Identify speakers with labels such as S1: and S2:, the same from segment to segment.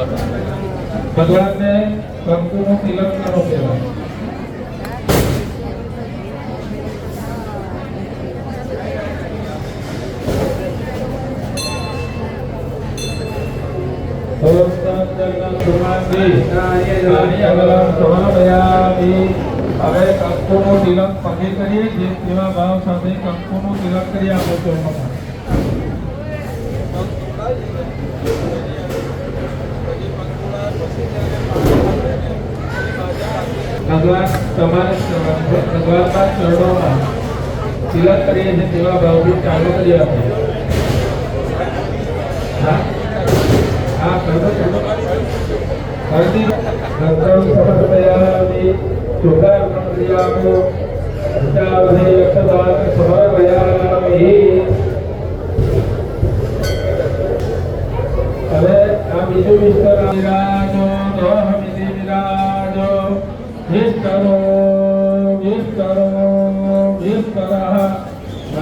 S1: ભગવાનને કંકુનું તિલક કરો કહેવાય હવે કંકુનું તિલક પગે કરીએ, જે તેવા ભાવ સાથે કંકુનું તિલક કરી આપો ચોરમાં હવે આ બીજું વિસ્તાર વિરાજો વિસ્તરો વિસ્તરો વિસ્તરઃ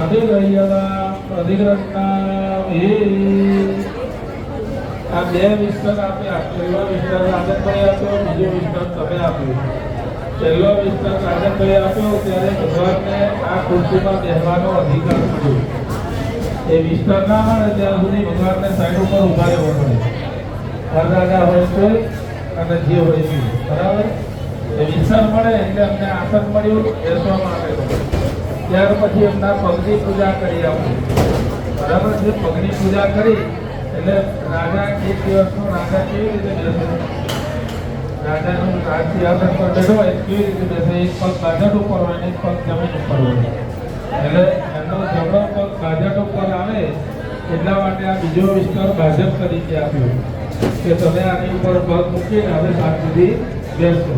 S1: અધિગ્રહ્યતા અધિગ્રહ્ણામિ આ બે વિસ્તાર આપ્યા પહેલો વિસ્તર રાજનભાઈ આપ્યો બીજો વિસ્તાર તમે આપ્યો પહેલો વિસ્તર રાજનભાઈ આપ્યો ત્યારે ભગવાનને આ ખુરશીમાં બેસવાનો અધિકાર મળ્યો. એ વિસ્તાર ના મળે ત્યાં સુધી ભગવાનને સાઈડ ઉપર ઊભા રહેવો પડે. હોય તો અને જે હોય છે બરાબર? એ વિસ્તાર મળે એટલે અમને આસન મળ્યું બેસવા માટે ત્યાર પછી એમના પગની પૂજા કરી આપણે બરાબર? છે પગની પૂજા કરી, એટલે રાજા એક દિવસનો રાજા કેવી રીતે બેસે? રાજાનું રાજ આસન પર બેઠો હોય, કેવી રીતે બેસે? એક પગ ગાજટ ઉપર હોય ને એક પગ જમીન ઉપર હોય. એટલે એમનો જમણો પગ ગાજટ ઉપર આવે, એટલા માટે આ બીજો વિસ્તાર ભાજપ તરીકે આપ્યો કે તમે આની ઉપર પગ મૂકીને હવે સુધી બેસો.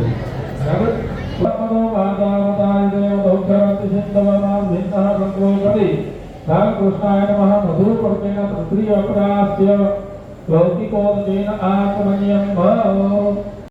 S1: कृष्णाय नमः मधुपर्केण तृतीय अपरास्य लौकिकोदयेन आत्मन्यं भव